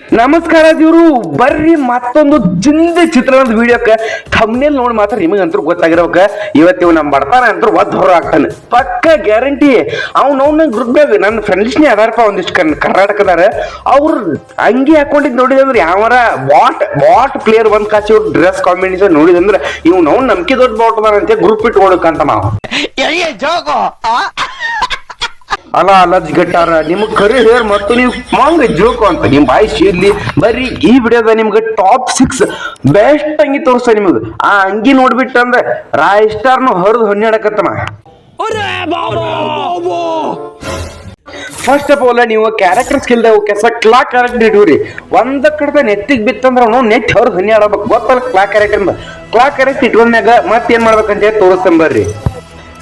ನಮಸ್ಕಾರ ದೇವ್ರು, ಬರ್ರಿ ಮತ್ತೊಂದು ಚಿಂದ ಚಿತ್ರಣದ ವಿಡಿಯೋಕ್ಕೆ. ಥಮ್ನೇಲ್ ನೋಡಿ ಮಾತ್ರ ನಿಮಗಂತೂ ಗೊತ್ತಾಗಿರೋಕ. ಇವತ್ತು ನಮ್ ಬರ್ತಾನ ಅಂತೂ ಒದ್ ಹೊರ ಆಗ್ತಾನೆ ಪಕ್ಕ ಗ್ಯಾರಂಟಿ ಅವ್ನು ಅವ್ನ ಗ್ರೂಪ್ನಾಗ ನನ್ನ ಫ್ರೆಂಡ್ಸ್ನೇ ಅದಾರಪ್ಪ ಒಂದಿಷ್ಟು ಕನ್ ಕರ್ನಾಟಕದಾರ ಅವ್ರು ಅಂಗಿ ಹಾಕೊಂಡಿದ್ ನೋಡಿದಂದ್ರೆ ಯಾವರ ಬಾಟ್ ಬಾಟ್ ಪ್ಲೇಯರ್ ಒಂದ್ ಕಾಚಿ ಅವ್ರ ಡ್ರೆಸ್ ಕಾಂಬಿನೇಷನ್ ನೋಡಿದಂದ್ರೆ ಇವ್ ನಾವು ನಂಬಿಕೆ ದೊಡ್ಡ ಬಾಟ್ ಅಂತ ಗ್ರೂಪ್ ಇಟ್ಕೊಳಕಂತ ನಾವು. ಅಲ್ಲ ಅಲಜ್ ಗಟ್ಟಾರ ನಿಮ್ಗೆ ಕರಿ ಹೇರ್ ಮತ್ತು ನೀವು ಮಂಗ್ ಜೋಕು ಅಂತ. ನಿಮ್ ಬಾಯಿ ಶೀರ್ಲಿ ಬರ್ರಿ ಈ ವಿಡಿಯೋದ ನಿಮ್ಗೆ ಟಾಪ್ ಸಿಕ್ಸ್ ಬೆಸ್ಟ್ ಅಂಗಿ ತೋರ್ಸ ನಿಮಗೆ. ಆ ಅಂಗಿ ನೋಡ್ಬಿಟ್ಟು ಅಂದ್ರೆ ರಾಯ್ ಸ್ಟಾರ್ನು ಹರಿದು ಹೊನ್ನಡಕತ್ತನ ಫಸ್ಟ್ ಆಫ್ ಆಲ್ ನೀವು ಕ್ಯಾರೆಕ್ಟರ್ ಸ್ಕಿಲ್ ಕೆಸ ಕ್ಲಾ ಕ್ಯಾರೆಕ್ಟರ್ ಇಟ್ಕೊರಿ ಒಂದ ಕಡೆ ನೆತ್ತಿಗೆ ಬಿತ್ತಂದ್ರ ಅವನು ನೆಟ್ ಅವ್ರು ಹನ್ನಿ ಆಡಬೇಕು ಗೊತ್ತಲ್ಲ ಕ್ಲಾ ಕ್ಯಾರೆಕ್ಟರ್ ಕ್ಲಾ ಕ್ಯಾರೆಕ್ಟರ್ ಮತ್ತೆ ಮತ್ತೇನ್ ಮಾಡ್ಬೇಕಂತ ಹೇಳಿ ತೋರಿಸ್ತಾನೆ ಬರ್ರಿ.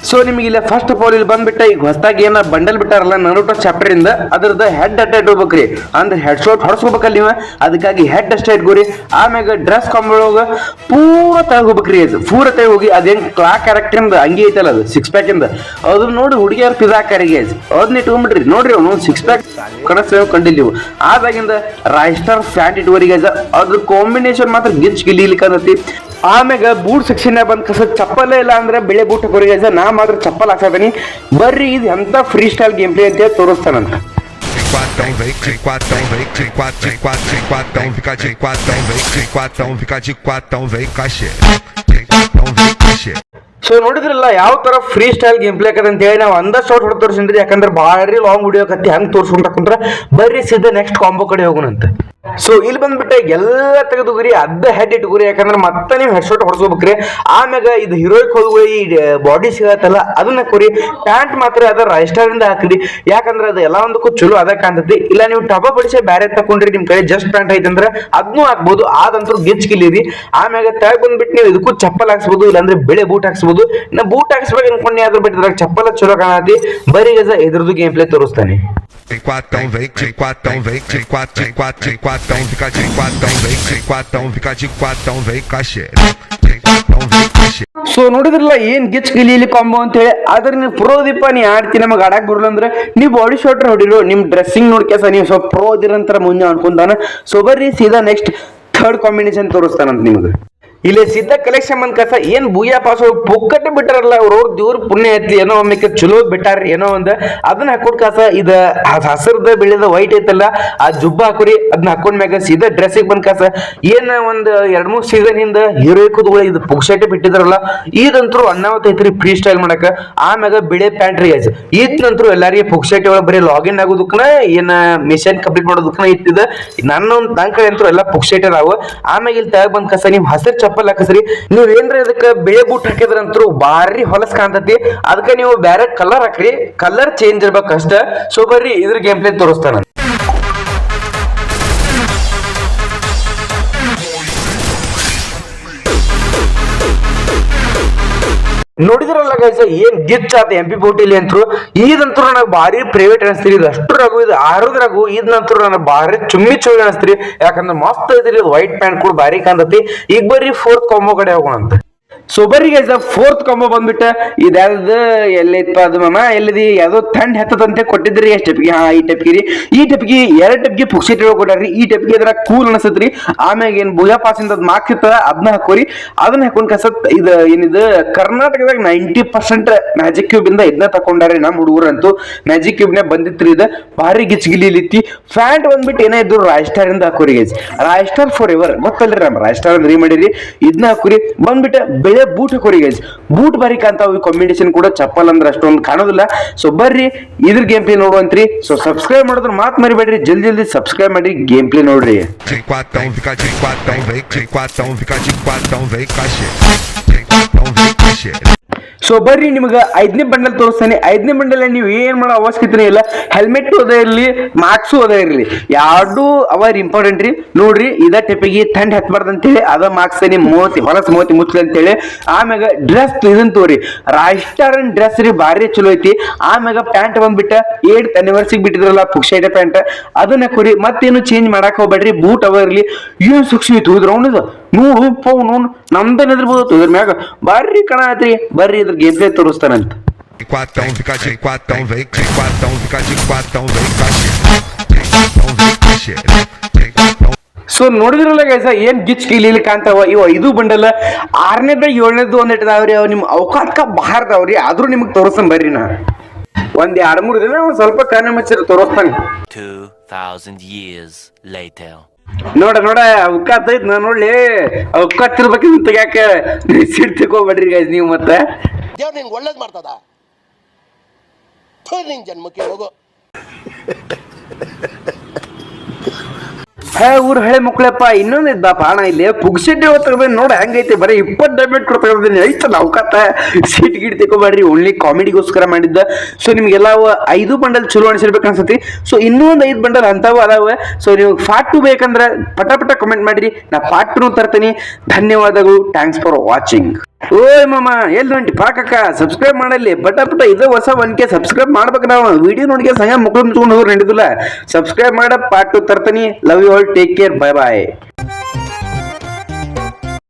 ಸೊ ನಿಮಗೆ ಇಲ್ಲ ಫಸ್ಟ್ ಆಫ್ ಆಲ್ ಇಲ್ಲಿ ಬಂದ್ಬಿಟ್ಟ ಈಗ ಹೊಸದಾಗಿ ಏನ ಬಂಡಲ್ ಬಿಟ್ಟಾರಲ್ಲ ನರುಟೋ ಚಾಪ್ಟರ್ ಇಂದ, ಅದ್ರದ್ದು ಹೆಡ್ ಅಟ್ಟ ಇಟ್ಕೋಬೇಕ್ರಿ ಅಂದ್ರೆ ಹೆಡ್ ಶಾಟ್ ಹೊಡ್ಸ್ಕೋಬೇಕಲ್ಲ ನೀವು? ಅದಕ್ಕಾಗಿ ಹೆಡ್ ಅಷ್ಟೇ ಇಟ್ಕೋರಿ. ಆಮ್ಯಾಗ ಡ್ರೆಸ್ ಕಂಬಳೋಗ ಪೂರ ಹೋಗ್ಬೇಕ್ರಿ ಅದು. ಪೂರ ತೆಗ್ ಹೋಗಿ ಅದೇನ್ ಕ್ಲಾ ಕ್ಯಾರೆಕ್ಟರ್ ಇಂದ ಅಂಗಿ ಐತಲ್ಲ ಅದು ಸಿಕ್ಸ್ ಪ್ಯಾಕ್ ಇಂದ. ಅದನ್ನ ನೋಡಿ ಹುಡುಗಿಯರ್ ಪಿದಾಕರಿಗೆ ಅದನ್ನ ಇಟ್ಕೊಂಡ್ಬಿಡ್ರಿ ನೋಡ್ರಿ ಅವನು ಸಿಕ್ಸ್ ಪ್ಯಾಕ್ ಕನಸು ಕಂಡಿಲ್ಲ ನೀವು ಆದಾಗಿಂದ ರಾಯ್ಸ್ಟಾರ್ ಫ್ಯಾಂಟ್ ಇಟ್ವರಿಗೆ ಅದ್ರ ಕಾಂಬಿನೇಷನ್ ಮಾತ್ರ ಗಿಚ್ ಗಿಲಿಲಿಕ್ಕಂದತಿ ಆಮ್ಯಾಗ ಬೂಟ್ ಸೆಕ್ಷನ್ ಬಂದ್ ಕಸ ಚಪ್ಪಲೇ ಇಲ್ಲ ಅಂದ್ರೆ ಬೆಳೆ ಬೂಟ್ ಹಾಕೋರಿಗೆ ನಾ ಮಾತ್ರ ಚಪ್ಪಲ್ ಹಾಕ್ಸದನಿ ಬರ್ರಿ ಇದು ಎಂತ ಫ್ರೀ ಸ್ಟೈಲ್ ಗೇಮ್ ಪ್ಲೇ ಅಂತ. ತೋರಿಸ್ತಾನಂತ. ಸೊ ನೋಡಿದ್ರಲ್ಲ ಯಾವ ತರ ಫ್ರೀ ಸ್ಟೈಲ್ ಗೇಮ್ ಪ್ಲೇ ಅಂತ ಹೇಳಿ ನಾವು ಅಂದ ಶಾರ್ಟ್ ಹೊಡೆದು ತೋರಿಸಿದ್ರಿ ಯಾಕಂದ್ರೆ ಭಾರಿ ಲಾಂಗ್ ವಿಡಿಯೋ ಕತ್ತಿ ಹೆಂಗ್ ತೋರಿಸ್ಕೊಂಡ್ರೆ ಕುಂತ್ರ. ಬರ್ರಿ ಸಿದ್ಧ ನೆಕ್ಸ್ಟ್ ಕಾಂಬೋ ಕಡೆ ಹೋಗೋಣಂತ. ಸೊ ಇಲ್ಲಿ ಬಂದ್ಬಿಟ್ಟು ಎಲ್ಲ ತೆಗೆದುಗುರಿ ಅದ್ದ ಹೆಡ್ ಇಟ್ಗುರಿ ಯಾಕಂದ್ರೆ ಮತ್ತೆ ನೀವು ಹೆಡ್ ಶಾಟ್ ಹೊಡ್ಸ್ಕೋಬೇಕ್ರಿ. ಆಮ್ಯಾಗ ಇದು ಹೀರೋಯಿಕ್ ಹೋಗುವ ಈ ಬಾಡಿ ಸಿಗತ್ತಲ್ಲ, ಅದನ್ನ ಕೊರಿ. ಪ್ಯಾಂಟ್ ಮಾತ್ರ ಅದ ರೈಸ್ಟರ್ ಇಂದ ಹಾಕ್ರಿ. ಯಾಕಂದ್ರೆ ಅದು ಎಲ್ಲ ಒಂದಕ್ಕೂ ಚಲೋ ಅದ ಕಾಣ್ತೈತಿ. ಇಲ್ಲ ನೀವು ಟಬ ಬಡಿಸಿ ಬ್ಯಾರೆ ತಕೊಂಡ್ರಿ ನಿಮ್ ಕಡೆ. ಜಸ್ಟ್ ಪ್ಯಾಂಟ್ ಐತಂದ್ರೆ ಅದನ್ನೂ ಹಾಕ್ಬೋದು ಆದಂತೂ ಗಿಚ್ ಗಿಲಿರಿ ಆಮ್ಯಾಗ ತೆಗ್ ಬಂದ್ಬಿಟ್ಟು ನೀವು ಇದಕ್ಕೂ ಚಪ್ಪಲ್ ಹಾಕ್ಸ್ಬೋದು, ಇಲ್ಲಾಂದ್ರೆ ಬೆಳೆ ಬೂಟ್ ಹಾಕ್ಸ್ಬೋದು. ನಾ ಬೂಟ್ ಹಾಕ್ಸ್ಬೇಕು ಅನ್ಕೊಂಡಿ ಅದ್ರ ಬಿಟ್ಟಿದ್ರಾಗ ಚಪ್ಪಲ ಚಲೋ ಕಾಣತಿ. ಬರೀ ಗಜ ಇದ್ರದ್ದು ಗೇಮ್ ಪ್ಲೇ ತೋರಿಸ್ತಾನೆ. Vem, quatão, vem, de quatão, vem, de quatro, em quatro, em quatão, fica de quatão, vem, de quatão, fica de quatão, vem, cachê. So ನೋಡಿದ್ರಲ್ಲ ಏನ್ ಗಿಚ್ ಗಿಲಿಲಿ ಕಾಂಬೋ ಅಂತ ಹೇಳಿ ಆದ್ರೆ ನೀವು ಪ್ರೋ ದೀಪ ನೀ ಆಡ್ತಿ ನಮಗೆ ಆಡಕ್ ಬರಲ್ಲ ಅಂದ್ರೆ ನೀವು ಬಾಡಿ ಶಾರ್ಟ್ರ್ ಹೊಡಿರು ನಿಮ್ ಡ್ರೆಸ್ಸಿಂಗ್ ನೋಡ್ಕೆಸ ನೀವು ಸ್ವಲ್ಪ ಪ್ರೋ ಇದಿರಂತರ ಮುಂದೆ ಅನ್ಕೊಂತಾನ ಸೊ ಬರ್ರಿ ಸೀದಾ ನೆಕ್ಸ್ಟ್ ಥರ್ಡ್ ಕಾಂಬಿನೇಷನ್ ತೋರಿಸ್ತಾನಂತ ನಿಮ್ಗೆ. ಇಲ್ಲಿ ಸಿದ್ಧ ಕಲೆಕ್ಷನ್ ಬಂದ್ ಕಸ, ಏನ್ ಬೂಯ ಪಾಸ್, ಪುಕ್ಕಟ್ಟು ಬಿಟ್ಟಾರಲ್ಲ ಅವ್ರು, ದೇವ್ರ ಪುಣ್ಯ ಐತಿ ಏನೋ ಒಮ್ಮೆ ಚಲೋ ಬಿಟ್ಟಾರ, ಏನೋ ಒಂದು. ಅದನ್ನ ಹಾಕೊಂಡ್ ಕಸ, ಇದ ಹಸಿರದ ಬೆಳೆದ ವೈಟ್ ಐತಲ್ಲ, ಆ ಜುಬ್ಬ ಹಾಕೋರಿ ಅದನ್ನ ಹಾಕೊಂಡ್ಮ್ಯಾಗ ಸೀದಾ ಡ್ರೆಸ್ಸಿಗೆ ಬಂದ್ ಕಸ. ಏನ ಒಂದ್ ಎರಡ್ ಮೂರ್ ಸೀಸನ್ ಹಿಂದ ಹೀರೋಯಿಕ್ಗಳು ಇದು ಪುಕ್ಷಟೆ ಬಿಟ್ಟಿದ್ರಲ್ಲ ಇದಂತರೂ ಅನ್ನಾವತ್ ಐತ್ರಿ ಫ್ರೀ ಸ್ಟೈಲ್ ಮಾಡಕ ಆಮ್ಯಾಗ ಬಿಳೆ ಪ್ಯಾಂಟ್ ರೀ ಆಯ್ತು ಇದ್ನಂತರೂ ಎಲ್ಲಾರಿಗೆ ಪುಕ್ಷಟೆ ಒಳಗೆ ಬರೀ ಲಾಗಿನ್ ಆಗೋದಕ್ಕನ ಏನ ಮಿಷನ್ ಕಂಪ್ಲೀಟ್ ಮಾಡೋದಕ್ಕನ ಇತ್ತಿದ ನನ್ನ ಒಂದ್ ನನ್ ಕಡೆ ಅಂತೂ ಎಲ್ಲ ಪುಕ್ಷಟೆ ಅದಾವ ಆಮ್ಯಾಗ ಇಲ್ಲಿ ತಗ ಬಂದ್ ಕಸ, ನೀವು ಹಸಿರು ಚಪ್ಪಲ್ ಹಾಕಸ್ರಿ ನೀವ್ ಏನ್ರ ಇದಕ್ಕ ಬಿಳೆ ಬೂಟ್ ಹಾಕಿದ್ರಂತೂ ಭಾರಿ ಹೊಲಸ್ ಕಾಣ್ತತಿ. ಅದಕ್ಕೆ ನೀವು ಬೇರೆ ಕಲರ್ ಹಾಕ್ರಿ. ಕಲರ್ ಚೇಂಜ್ ಇರ್ಬೇಕು ಅಷ್ಟ ಸೊ ಬರ್ರಿ, ಇದ್ರ ಗೇಮ್ ಪ್ಲೇ ತೋರಿಸ್ತಾನ ನೋಡಿದ್ರಲ್ಲ ಗೈಸ ಏನ್ ಗಿಚ್ ಆತ ಎಂ ಪಿ ಪೋಟಿಲಿ ಅಂತರು ಇದಂತೂ ನನಗೆ ಭಾರಿ ಪ್ರೈವೇಟ್ ಅನಿಸ್ತೀರಿ ಇದು ಅಷ್ಟು ರಘು, ಇದು ಆರದ್ರಾಗು ಇದಂತೂ ನನಗೆ ಭಾರಿ ಚುಮ್ಮಿ ಚುಮ್ಮಿ ಅನಿಸ್ತೀರಿ ಯಾಕಂದ್ರೆ ಮಸ್ತ್ ಐತ್ರಿ ವೈಟ್ ಪ್ಯಾಂಟ್ ಕೂಡ ಭಾರಿ ಕಾಣ್ತತಿ. ಈಗ ಬರ್ರಿ ಫೋರ್ತ್ ಕಾಂಬೋ ಕಡೆ ಹೋಗೋಣ ಸೊ ಬರ್ರಿ ಗೈಸ್ ಫೋರ್ತ್ ಕಾಂಬೋ ಬಂದ್ಬಿಟ್ಟ ಇದ್ಯಾವ್ದು? ಎಲ್ಲೈತಪ್ಪ ಅದು ಮಾಮ? ಎಲ್ಲಿದಿ? ಯಾವ್ದೋ ಥಂಡ್ ಹೆತ್ತದಂತೆ ಕೊಟ್ಟಿದ್ರಿ ಎಷ್ಟು ಟೆಪ್ಗೆ ಹಾ, ಈ ಟೆಪ್ಗೆ ರೀ. ಈ ಟೆಪ್ಗೆ ಎರಡು ಟೆಪ್ಗೆ ಪುಕ್ಸಿಟ್ ಕೊಟ್ಟಾರ್ರಿ ಈ ಟೆಪ್ಗೆ ಅದ್ರ ಕೂಲ್ ಅನಿಸತ್ರಿ ಆಮ್ಯಾಗ ಏನು ಭೂಯಾ ಪಾಸಿಂದ ಅದು ಮಾರ್ಕ್ಸ್ ಇತ್ತ ಅದನ್ನ ಹಾಕೋರಿ. ಅದನ್ನ ಹಾಕೊಂಡ್ ಕಸತ್ ಇದು ಏನಿದು? ಕರ್ನಾಟಕದಾಗ ನೈಂಟಿ ಪರ್ಸೆಂಟ್ ಮ್ಯಾಜಿಕ್ ಕ್ಯೂಬ್ ಇಂದ ಇದನ್ನ ತಕೊಂಡಾರೆ ನಮ್ಮ ಹುಡುಗರಂತೂ. ಮ್ಯಾಜಿಕ್ ಕ್ಯೂಬ್ ಬಂದಿತ್ತು ಬಂದಿತ್ರಿ ಇದು. ಭಾರಿ ಗಿಚ್ಗಿಲಿಲಿತ್ತಿ. ಫ್ಯಾಂಟ್ ಬಂದ್ಬಿಟ್ಟು ಏನೇ ಇದ್ರು ರಾಯ್ ಸ್ಟಾರ್ ಇಂದ ಹಾಕೋರಿ guys Roy star for ever ಗೊತ್ತಲ್ರಿ ನಮ್ಮ ರಾಯ್ ಸ್ಟಾರ್ ಅಂತ ರೀ ಮಾಡಿರಿ? ಇದನ್ನ ಹಾಕೋರಿ. ಬಂದ್ಬಿಟ್ಟು ಬೆಳೆ ಬೂಟ್ ಕೊರಿ ಗೈಸ್ ಬೂಟ್ ಬಾರಿಕ್ ಅಂತ ಈ ಕಾಂಬಿನೇಷನ್ ಕೂಡ ಚಪ್ಪಲ್ ಅಂದ್ರೆ ಅಷ್ಟೊಂದು ಕಾಣೋದಿಲ್ಲ. ಸೊ ಬರ್ರಿ, ಇದ್ರ ಗೇಮ್ ಪ್ಲೇ ನೋಡುವಂತ್ರಿ ಸೊ ಸಬ್ಸ್ಕ್ರೈಬ್ ಮಾಡಿದ್ರೆ ಮಾತ್ ಮರಿಬೇಡ್ರಿ. ಜಲ್ದಿ ಜಲ್ದಿ ಸಬ್ಸ್ಕ್ರೈಬ್ ಮಾಡಿ ಗೇಮ್ ಪ್ಲೇ ನೋಡ್ರಿ ಸೊ ಬರ್ರಿ ನಿಮ್ಗೆ ಐದನೇ ಬಂಡಲ್ ತೋರಿಸ್ತಾನೆ. ಐದನೇ ಬಂಡಲ್ ನೀವು ಏನ್ ಮಾಡೋ ಅವಶ್ಯಕತೆ ಇಲ್ಲ. ಹೆಲ್ಮೆಟ್ ಅದ ಇರಲಿ ಮಾಕ್ಸ್ ಅದೇ ಇರಲಿ. ಎರಡು ಅವರ್ ಇಂಪಾರ್ಟೆಂಟ್ ರೀ. ನೋಡ್ರಿ, ಇದ ಟೆಪಿಗೆ ಥಂಡ್ ಹತ್ಬಾರ್ದು ಅಂತೇಳಿ, ಅದ ಮಾರ್ಕ್ಸ್ ನೀ ಮೂವತ್ತಿ ಹೊಲಸ್ ಮೂವತ್ತಿ ಮುಚ್ಚಲಿ ಅಂತೇಳಿ. ಆಮ್ಯಾಗ ಡ್ರೆಸ್ ಇದನ್ ತೋರಿ. ರಾಷ್ಟ್ರನ್ ಡ್ರೆಸ್ ರೀ ಭಾರಿ ಚಲೋ ಐತಿ. ಆಮ್ಯಾಗ ಪ್ಯಾಂಟ್ ಬಂದ್ಬಿಟ್ಟ ಏಟ್ ಅನಿವರ್ಸಿಗೆ ಬಿಟ್ಟಿದ್ರಲ್ಲ, ಪುಕ್ಷೈಟ ಪ್ಯಾಂಟ್ ಅದನ್ನ ಕೊರಿ, ಮತ್ತೇನು ಚೇಂಜ್ ಮಾಡಕ್ ಹೋಗ್ಬೇಡ್ರಿ. ಬೂಟ್ ಅವ ಇರ್ಲಿ. ಏನ್ ಸೂಕ್ಷ್ಮ ಇತ್ತು ಹೋದ್ರ ಅವನದು ನೋಡು ಪೋ ನೋಡು ನಮ್ದೇ ನೆದ್ರಬಹುದು ಇದ್ರ ಮ್ಯಾಗ ಬರ್ರಿ ಕಣ ಆತ್ರಿ ಬರ್ರಿ ಇದ್ರ ಗೆದ್ದೆ ತೋರಿಸ್ತಾನಂತ Quatão, fica de quatão, vem, vem, quatão, fica de quatão, vem, cachê. Vem, quatão, vem, cachê. Vem, quatão, so ನೋಡಿದ್ರಲ್ಲ ಗೈಸ ಏನ್ ಗಿಚ್ ಇಲ್ಲಿ ಕಾಣ್ತಾವ ಇವ ಐದು ಬಂಡಲ್ಲ ಆರನೇದ ಏಳನೇದು ಒಂದ್ ಇಟ್ಟದಾವ್ರಿ ಅವ್ ನಿಮ್ ಅವಕಾತ್ಕ ಬಾರ್ದವ್ರಿ ಆದ್ರೂ ನಿಮ್ಗೆ ತೋರಿಸ್ತಾನ ಬರ್ರಿ ನಾ ಒಂದ್ ಎರಡ್ ಮೂರ್ ದಿನ ಒಂದ್ ಸ್ವಲ್ಪ ಕಣ್ಣ ಮುಚ್ಚಿರ ತೋರಿಸ್ತಾನೆ 2,000 years later. ನೋಡ ನೋಡ ಅವಕಾತ್ ಐತ್ ನಾ ನೋಡ್ಲಿ. ಅವಕಾತ್ ಇರ್ಬೇಕಿಂತ ತೆಗ್ಯಾಕ ಸಿಟ್ ತಗೋಬೇಡ್ರಿ ಗೈಸ್ ನೀವು ಮತ್ತೆ? ದೇವ್ರು ನಿಂಗೆ ಒಳ್ಳೇದು ಮಾಡ್ತದ? ಥು, ನಿನ್ ಜನ್ಮಕ್ಕೆ ಹೋಗೋ. ಹೇ ಊರು ಹಳೆ ಮಕ್ಳಪ್ಪ, ಇನ್ನೊಂದು ಇದ್ದ ಪಾಣ ಇಲ್ಲಿ. ಪುಗ್ಸಿಡ್ಡಿ ನೋಡಿ ಹೆಂಗೈತಿ, ಬರೀ ಇಪ್ಪತ್ತು ಡೆಬಿಟ್ ಕೊಡ್ತಾ ಐತೆ ಐತಲ್ಲ ಅವಕಾತ ಸೀಟ್ ಗಿಟ್ ತಿಳ್ಕೊಬೇಡ್ರಿ ಓನ್ಲಿ ಕಾಮಿಡಿಗೋಸ್ಕರ ಮಾಡಿದ್ದ. ಸೊ ನಿಮ್ಗೆಲ್ಲ ಐದು ಬಂಡಲ್ ಚಲೋ ಅನಿಸಿರ್ಬೇಕು ಅನ್ಸತಿ ಸೊ ಇನ್ನೂ ಒಂದು ಐದು ಬಂಡಲ್ ಅಂಥವು ಅದಾವೆ. ಸೊ ನೀವು ಪಾರ್ಟ್ ಟು ಬೇಕಂದ್ರೆ ಪಟ ಪಟ ಕಮೆಂಟ್ ಮಾಡಿರಿ. ನಾ ಪಾರ್ಟ್ ಟು ತರ್ತೀನಿ. ಧನ್ಯವಾದಗಳು. ಥ್ಯಾಂಕ್ಸ್ ಫಾರ್ ವಾಚಿಂಗ್ ಓಯ್ ಮಾಮ ಎಲ್ಲಿ ಹೊಂಟಿ ಪಾಕಕ್ಕ ಸಬ್ಸ್ಕ್ರೈಬ್ ಮಾಡಲ್ಲಿ. ಬಟ ಪುಟ ಇದು ಹೊಸ ಒನ್ಕೆ ಸಬ್ಸ್ಕ್ರೈಬ್ ಮಾಡ್ಬೇಕು ನಾವು. ವಿಡಿಯೋ ನೋಡಿಗೆ ಸಂಗ ಮುಕ್ಳು ಮುಚ್ಕೊಂಡು ಹೋಗಿ ನಡೀದಿಲ್ಲ ಸಬ್ಸ್ಕ್ರೈಬ್ ಮಾಡ ಪಾರ್ಟ್ ಟು ತರ್ತೀನಿ. Love you all take care bye bye